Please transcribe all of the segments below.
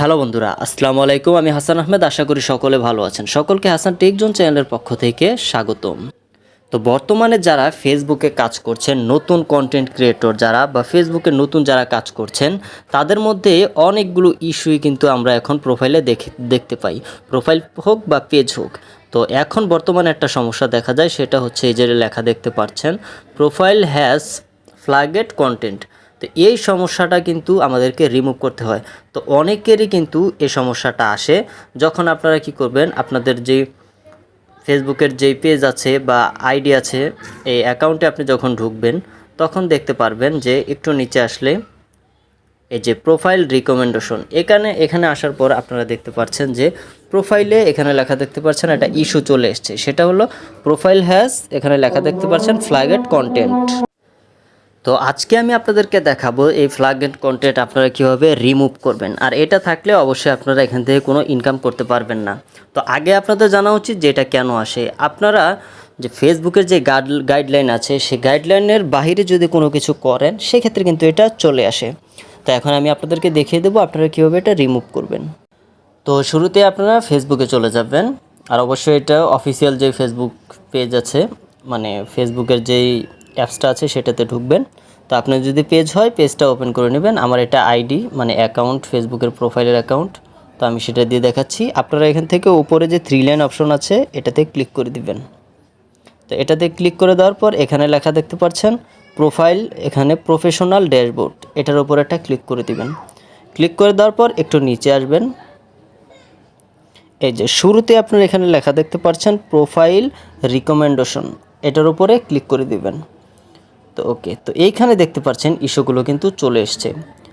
Hello বন্ধুরা, আসসালামু আলাইকুম। আমি হাসান আহমেদ, আশা করি সকলে ভালো আছেন। সকলকে হাসান টেকজন চ্যানেলের পক্ষ থেকে স্বাগতম। তো বর্তমানে যারা ফেসবুকে কাজ করছেন, নতুন কন্টেন্ট ক্রিয়েটর যারা বা ফেসবুকে নতুন যারা কাজ করছেন, তাদের মধ্যে অনেকগুলো ইস্যুই কিন্তু আমরা এখন প্রোফাইলে দেখে, দেখতে পাই। প্রোফাইল হোক বা পেজ হোক। তো এখন বর্তমানে একটা সমস্যা দেখা যায়, সেটা হচ্ছে এই যে লেখা দেখতে পাচ্ছেন প্রোফাইল হ্যাজ ফ্ল্যাগেড কন্টেন্ট তো এই সমস্যাটা কিন্তু আমাদেরকে রিমুভ করতে হয়। তো অনেকেরই কিন্তু এই সমস্যাটা আসে। যখন আপনারা কি করবেন, আপনাদের যে ফেসবুকের যেই পেজ আছে বা আইডি আছে, এই অ্যাকাউন্টে আপনি যখন ঢুকবেন, তখন দেখতে পারবেন যে একটু নিচে আসলে এই যে প্রোফাইল রিকমেন্ডেশন এখানে এখানে আসার পর আপনারা দেখতে পাচ্ছেন যে প্রোফাইলে এখানে লেখা দেখতে পাচ্ছেন একটা ইস্যু চলে এসছে। সেটা হলো প্রোফাইল হ্যাজ এখানে লেখা দেখতে পাচ্ছেন ফ্ল্যাগেড কন্টেন্ট তো আজকে আমি আপনাদেরকে দেখাবো এই ফ্ল্যাগ এন্ড কন্টেন্ট আপনারা কীভাবে রিমুভ করবেন। আর এটা থাকলে অবশ্যই আপনারা এখান থেকে কোনো ইনকাম করতে পারবেন না। তো আগে আপনাদের জানা উচিত যে এটা কেন আসে। আপনারা যে ফেসবুকের যে গাইড গাইডলাইন আছে, সেই গাইডলাইনের বাইরে যদি কোনো কিছু করেন, সেক্ষেত্রে কিন্তু এটা চলে আসে। তো এখন আমি আপনাদেরকে দেখিয়ে দেবো আপনারা কীভাবে এটা রিমুভ করবেন। তো শুরুতে আপনারা ফেসবুকে চলে যাবেন। আর অবশ্যই এটা অফিসিয়াল যে ফেসবুক পেজ আছে মানে ফেসবুকের যেই অ্যাপসটা আছে সেটাতে ঢুকবেন। তো আপনার যদি পেজ হয় পেজটা ওপেন করে নেবেন। আমার এটা আইডি মানে অ্যাকাউন্ট ফেসবুকের প্রোফাইলের অ্যাকাউন্ট তো আমি সেটা দিয়ে দেখাচ্ছি। আপনারা এখান থেকে উপরে যে থ্রি লাইন অপশন আছে, এটাতে ক্লিক করে দিবেন। তো এটাতে ক্লিক করে দেওয়ার পর এখানে লেখা দেখতে পাচ্ছেন প্রোফাইল এখানে প্রফেশনাল ড্যাশবোর্ড এটার উপর একটা ক্লিক করে দিবেন। ক্লিক করে দেওয়ার পর একটু নিচে আসবেন। এই যে শুরুতে আপনার এখানে লেখা দেখতে পাচ্ছেন প্রোফাইল রিকমেন্ডেশন এটার উপরে ক্লিক করে দিবেন। তো ওকে, তো এইখানে দেখতে পাচ্ছেন ইস্যুগুলো কিন্তু চলে এসছে।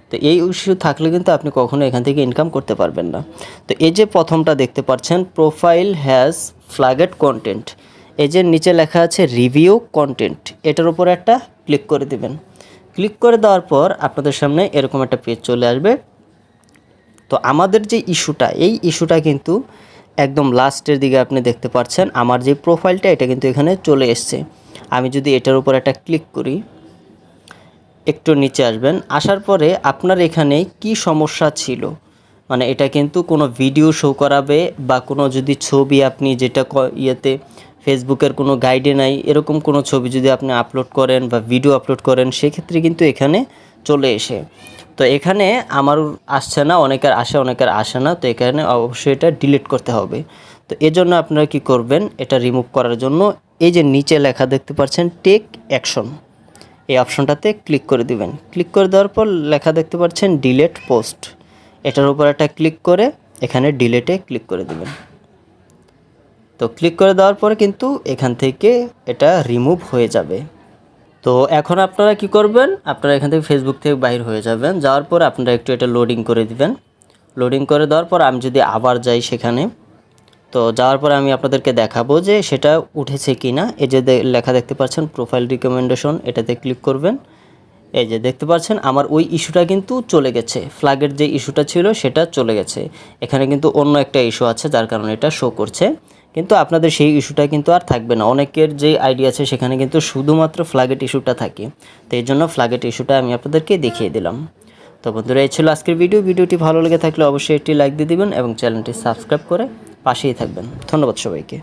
তো এই ইস্যু থাকলে কিন্তু আপনি কখনো এখান থেকে ইনকাম করতে পারবেন না। তো এই যে প্রথমটা দেখতে পাচ্ছেন প্রোফাইল হ্যাজ ফ্ল্যাগেড কন্টেন্ট এই যে নিচে লেখা আছে রিভিউ কন্টেন্ট এটার উপর একটা ক্লিক করে দিবেন। ক্লিক করে দেওয়ার পর আপনাদের সামনে এরকম একটা পেজ চলে আসবে। তো আমাদের যে ইস্যুটা, এই ইস্যুটা কিন্তু একদম লাস্টের দিকে আপনি দেখতে পাচ্ছেন, আমার যে প্রোফাইলটা এটা কিন্তু এখানে চলে এসছে। আমি যদি এটার উপর একটা ক্লিক করি, একটু নিচে আসবেন। আসার পরে আপনার এখানে কি সমস্যা ছিল? মানে এটা কিন্তু কোনো ভিডিও শো করাবে বা কোনো যদি ছবি আপনি যেটা ইয়েতে ফেসবুকের কোনো গাইডে নাই, এরকম কোনো ছবি যদি আপনি আপলোড করেন বা ভিডিও আপলোড করেন, সেক্ষেত্রে কিন্তু এখানে চলে এসে। তো এখানে আমার আসছে না, অনেকের আসে অনেকের আসে না, তো এখানে অবশ্যই এটা ডিলিট করতে হবে। তো এজন্য আপনারা কি করবেন, এটা রিমুভ করার জন্য এই যে নিচে লেখা দেখতে পাচ্ছেন টেক অ্যাকশন এই অপশনটাতে ক্লিক করে দিবেন। ক্লিক করে দেওয়ার পর লেখা দেখতে পাচ্ছেন ডিলেট পোস্ট এটার উপর একটা ক্লিক করে এখানে ডিলেটে ক্লিক করে দিবেন। তো ক্লিক করে দেওয়ার পরে কিন্তু এখান থেকে এটা রিমুভ হয়ে যাবে। তো এখন আপনারা কি করবেন, আপনারা এখান থেকে ফেসবুক থেকে বাইর হয়ে যাবেন। যাওয়ার পর আপনারা একটু এটা লোডিং করে দিবেন। লোডিং করে দেওয়ার পর আমি যদি আবার যাই সেখানে তো যাওয়ার পরে আমি আপনাদেরকে দেখাবো যে সেটা উঠেছে কি না এই যে লেখা দেখতে পাচ্ছেন প্রোফাইল রিকমেন্ডেশন এটাতে ক্লিক করবেন। এই যে দেখতে পাচ্ছেন, আমার ওই ইস্যুটা কিন্তু চলে গেছে। ফ্ল্যাগের যে ইস্যুটা ছিল, সেটা চলে গেছে। এখানে কিন্তু অন্য একটা ইস্যু আছে, যার কারণে এটা শো করছে। কিন্তু আপনাদের সেই ইস্যুটা কিন্তু আর থাকবে না। অনেকের যে আইডি আছে, সেখানে কিন্তু শুধুমাত্র ফ্ল্যাগেট ইস্যুটা থাকে। তো এই জন্য ফ্ল্যাগেট ইস্যুটা আমি আপনাদেরকে দেখিয়ে দিলাম। তো বন্ধুরা, এই ছিল আজকের ভিডিও ভিডিওটি ভালো লেগে থাকলে অবশ্যই একটি লাইক দিয়ে দিবেন এবং চ্যানেলটি সাবস্ক্রাইব করে পাশেই থাকবেন। ধন্যবাদ সবাইকে।